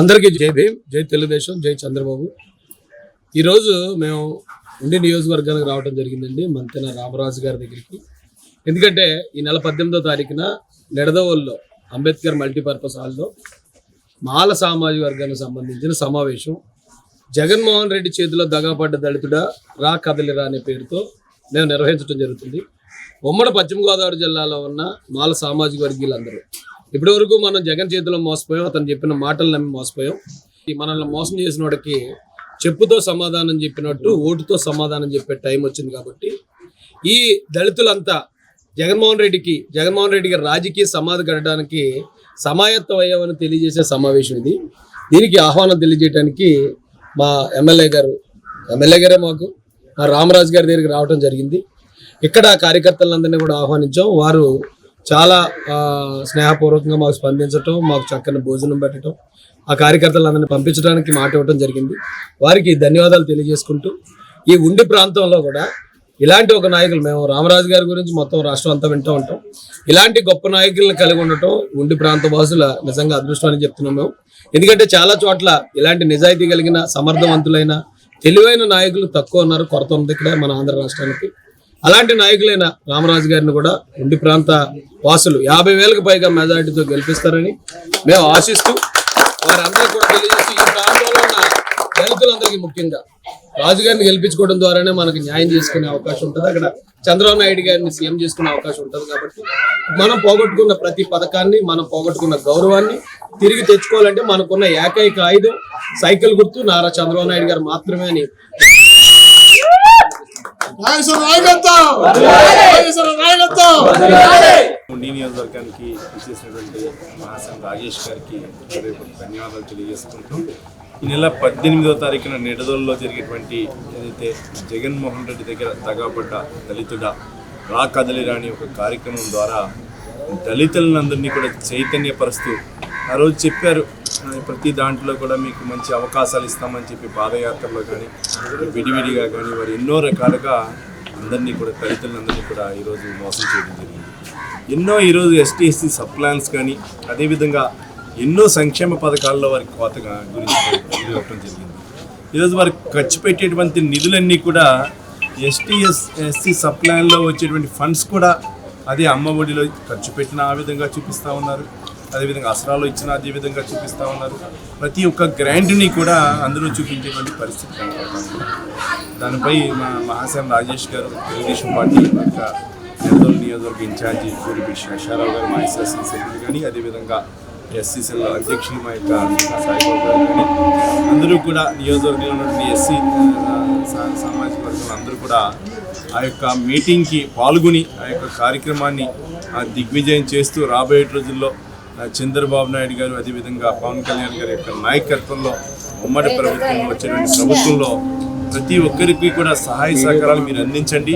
అందరికీ జై భీమ్ జై తెలుగుదేశం జై చంద్రబాబు. ఈరోజు మేము ఉండి నియోజకవర్గానికి రావడం జరిగిందండి మంతెన రామరాజు గారి దగ్గరికి. ఎందుకంటే ఈ నెల పద్దెనిమిదో తారీఖున నెడదవోల్లో అంబేద్కర్ మల్టీపర్పస్ హాల్లో మాల సామాజిక వర్గానికి సంబంధించిన సమావేశం. జగన్మోహన్ రెడ్డి చేతిలో దగాపడ్డ దళితుడా రా కదలిరా అనే పేరుతో మేము నిర్వహించడం జరుగుతుంది. ఉమ్మడి పశ్చిమ గోదావరి జిల్లాలో ఉన్న మాల సామాజిక వర్గీయులందరూ ఇప్పటి వరకు మనం జగన్ చేతిలో మోసపోయాం అతను చెప్పిన మాటలు నమ్మి మోసపోయాం. ఈ మనల్ని మోసం చేసిన వాడికి చెప్పుతో సమాధానం చెప్పినట్టు ఓటుతో సమాధానం చెప్పే టైం వచ్చింది కాబట్టి ఈ దళితులంతా జగన్మోహన్ రెడ్డికి జగన్మోహన్ రెడ్డికి రాజకీయ సమాధి కట్టడానికి సమాయత్తం అయ్యామని తెలియజేసే సమావేశం ఇది. దీనికి ఆహ్వానం తెలియజేయడానికి మా ఎమ్మెల్యే గారు ఎమ్మెల్యే గారే మాకు మా రామరాజు గారి దగ్గరికి రావడం జరిగింది. ఇక్కడ కార్యకర్తలందరినీ కూడా ఆహ్వానించాం. వారు చాలా స్నేహపూర్వకంగా మాకు స్పందించటం మాకు చక్కని భోజనం పెట్టడం ఆ కార్యకర్తలందరినీ పంపించడానికి మాట ఇవ్వడం జరిగింది. వారికి ధన్యవాదాలు తెలియజేసుకుంటూ ఈ ఉండి ప్రాంతంలో కూడా ఇలాంటి ఒక నాయకులు మేము రామరాజు గారి గురించి మొత్తం రాష్ట్రం అంతా వింటూ ఉంటాం. ఇలాంటి గొప్ప నాయకులను కలిగి ఉండటం ఉండి ప్రాంత వాసుల నిజంగా అదృష్టం అని చెప్తున్నాం మేము. ఎందుకంటే చాలా చోట్ల ఇలాంటి నిజాయితీ కలిగిన సమర్థవంతులైన తెలివైన నాయకులు తక్కువ ఉన్నారు కొరత ఉంది ఇక్కడ మన ఆంధ్ర రాష్ట్రానికి. అలాంటి నాయకులైన రామరాజు గారిని కూడా ఉండి ప్రాంత వాసులు యాభై వేలకు పైగా మెజారిటీతో గెలిపిస్తారని మేము ఆశిస్తూ వారందరూ కూడా తెలియజేసి ఈ ప్రాంతంలో ఉన్న రైతులందరికీ ముఖ్యంగా రాజుగారిని గెలిపించుకోవడం ద్వారానే మనకు న్యాయం చేసుకునే అవకాశం ఉంటుంది. అక్కడ చంద్రబాబు నాయుడు గారిని సీఎం చేసుకునే అవకాశం ఉంటుంది కాబట్టి మనం పోగొట్టుకున్న ప్రతి పథకాన్ని మనం పోగొట్టుకున్న గౌరవాన్ని తిరిగి తెచ్చుకోవాలంటే మనకున్న ఏకైక ఆయుధం సైకిల్ గుర్తు నారా చంద్రబాబు నాయుడు గారు మాత్రమే అని నియోజకవర్గానికి ఇచ్చేసినటువంటి మహాసం రాజేష్ గారికి ధన్యవాదాలు తెలియజేసుకుంటూ ఈ నెల పద్దెనిమిదవ తారీఖున నిడదోల్లో జరిగేటువంటి ఏదైతే జగన్మోహన్ రెడ్డి దగ్గర తగాపడ్డ దళితుడ రా కదలి రాని ఒక కార్యక్రమం ద్వారా దళితులందరినీ కూడా చైతన్యపరుస్తూ ఆ రోజు చెప్పారు ప్రతి దాంట్లో కూడా మీకు మంచి అవకాశాలు ఇస్తామని చెప్పి పాదయాత్రలో కానీ విడివిడిగా కానీ వారు ఎన్నో రకాలుగా అందరినీ కూడా దళితులందరినీ కూడా ఈరోజు మోసం చేయడం జరిగింది. ఎన్నో ఈరోజు ఎస్టీఎస్సీ సబ్ ప్లాన్స్ కానీ అదేవిధంగా ఎన్నో సంక్షేమ పథకాల్లో వారికి కోతగా గురించి జరిగింది. ఈరోజు వారికి ఖర్చు పెట్టేటువంటి నిధులన్నీ కూడా ఎస్టీ ఎస్ ఎస్సీ సబ్ ప్లాన్లో వచ్చేటువంటి ఫండ్స్ కూడా అదే అమ్మ ఒడిలో ఖర్చు పెట్టిన ఆ విధంగా చూపిస్తూ ఉన్నారు. అదేవిధంగా అసరాలు ఇచ్చిన అదే విధంగా చూపిస్తూ ఉన్నారు. ప్రతి ఒక్క గ్రాంట్ని కూడా అందులో చూపించేటువంటి పరిస్థితి కనపడుతుంది. దానిపై మా మహాశయం రాజేష్ గారు తెలుగుదేశం పార్టీ యొక్క నిర్దోల్ నియోజకవర్గ ఇన్ఛార్జి సూరిపి శేషారావు గారు మా ఎస్ఎస్సీ సభ్యులు కానీ అదేవిధంగా ఎస్సీసీల అధ్యక్షులు మా యొక్క సాయిబాబు గారు కానీ అందరూ కూడా నియోజకవర్గంలో ఉన్నటువంటి ఎస్సీ సామాజిక వర్గం అందరూ కూడా ఆ యొక్క మీటింగ్కి పాల్గొని ఆ యొక్క కార్యక్రమాన్ని ఆ, దిగ్విజయం చేస్తూ రాబోయే రోజుల్లో చంద్రబాబు నాయుడు గారు అదేవిధంగా పవన్ కళ్యాణ్ గారి యొక్క నాయకత్వంలో ఉమ్మడి ప్రభుత్వం వచ్చినటువంటి ప్రభుత్వంలో ప్రతి ఒక్కరికి కూడా సహాయ సహకారాలు మీరు అందించండి.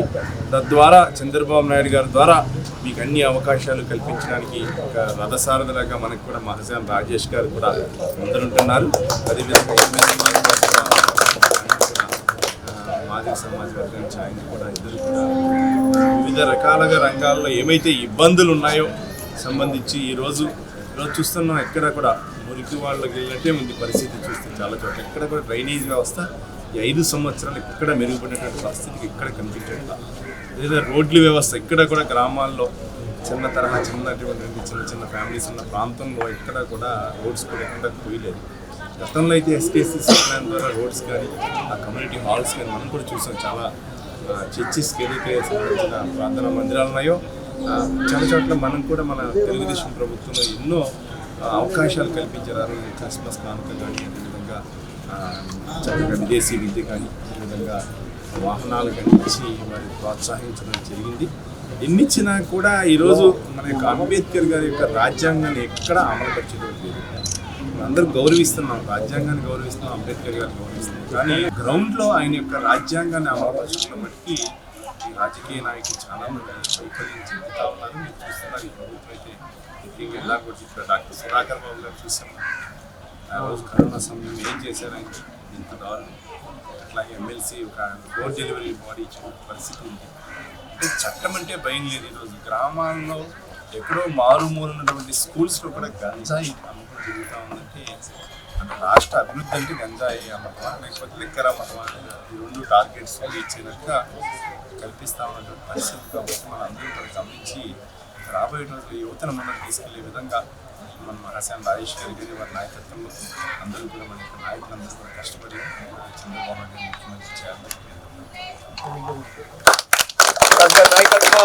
తద్వారా చంద్రబాబు నాయుడు గారి ద్వారా మీకు అన్ని అవకాశాలు కల్పించడానికి ఒక రథసారథులాగా మనకు కూడా మహజాన్ రాజేష్ గారు కూడా ముందరుంటున్నారు. అదేవిధంగా ఎమ్మెల్యే సమాజ వర్గానికి ఆయన కూడా ఇద్దరు కూడా వివిధ రకాలుగా రంగాల్లో ఏమైతే ఇబ్బందులు ఉన్నాయో సంబంధించి ఈరోజు ఈరోజు చూస్తున్నాం ఎక్కడ కూడా మురికి వాళ్ళకి వెళ్ళినట్టే ఉంది పరిస్థితి చూస్తే చాలా చోట్ల. ఎక్కడ కూడా డ్రైనేజ్ వ్యవస్థ ఈ ఐదు సంవత్సరాలు ఎక్కడ మెరుగుపడినటువంటి పరిస్థితికి ఎక్కడ కనిపించట్లా. లేదా రోడ్ల వ్యవస్థ ఎక్కడ కూడా గ్రామాల్లో చిన్న తరహా చిన్నటువంటి చిన్న చిన్న ఫ్యామిలీస్ ఉన్న ప్రాంతంలో ఎక్కడ కూడా రోడ్స్ కూడా ఎక్కడ పోయలేదు. గతంలో అయితే ఎస్కేసీ ప్లాన్ ద్వారా రోడ్స్ కానీ ఆ కమ్యూనిటీ హాల్స్ కానీ మనం కూడా చూసాం. చాలా చర్చిస్కి ఏదైతే సంబంధించిన ప్రార్థనా మందిరాలు ఉన్నాయో చాలా చోట్ల మనం కూడా మన తెలుగుదేశం ప్రభుత్వంలో ఎన్నో అవకాశాలు కల్పించారు. క్రిస్మస్ కానుక కానీ అదేవిధంగా చక్కగా విదేశీ విద్య కానీ అదేవిధంగా వాహనాలు కానీ ఇచ్చి వారి ప్రోత్సహించడం జరిగింది. ఎన్నిచ్చినా కూడా ఈరోజు మన యొక్క అంబేద్కర్ గారి యొక్క రాజ్యాంగాన్ని ఎక్కడ అమలుపరిచేటువంటి లేదు. అందరూ గౌరవిస్తున్నాం రాజ్యాంగాన్ని గౌరవిస్తున్నాం అంబేద్కర్ గారిని గౌరవిస్తున్నాం. కానీ గ్రౌండ్లో ఆయన యొక్క రాజ్యాంగాన్ని అమలుపరచడం మట్టి ఈ రాజకీయ నాయకులు చాలా మంది వైఫల్యం చెందుతా ఉన్నారు. మీరు చూస్తున్నారు ఈ ప్రభుత్వం అయితే ముఖ్యంగా ఎలా కూడా ఇక్కడ డాక్టర్ సుధాకర్ బాబు గారు చూసాం. ఆ రోజు కరోనా సమయం ఏం చేశారని ఇంత దారుణం. అట్లాగే ఎమ్మెల్సీ ఒక డోర్ డెలివరీ బాడీ ఇచ్చిన పరిస్థితి ఉంది. అంటే చట్టం అంటే భయం లేదు. ఈరోజు గ్రామాల్లో ఎక్కడో మారుమూల ఉన్నటువంటి స్కూల్స్లో కూడా గంజాయి అమ్మకం జరుగుతూ ఉందంటే అంటే రాష్ట్ర అభివృద్ధి అంటే గంజాయి అమ్మటమా లేకపోతే లిక్కర్ అమ్మటమా ఈ రెండు టార్గెట్స్ ఇచ్చినట్టుగా కల్పిస్తా ఉన్నటువంటి పరిస్థితి కాబట్టి మనం అందరూ కూడా గమనించి రాబోయే రోజుల్లో యువతను ముందుకు తీసుకెళ్ళే విధంగా మన మహాశాన్ రాజేష్ గారి గారి వారి నాయకత్వంలో అందరూ కూడా మన యొక్క నాయకులందరూ కూడా కష్టపడి చంద్రబాబు నాయుడు గారిని ముఖ్యమంత్రి చేయాలని నాయకత్వం.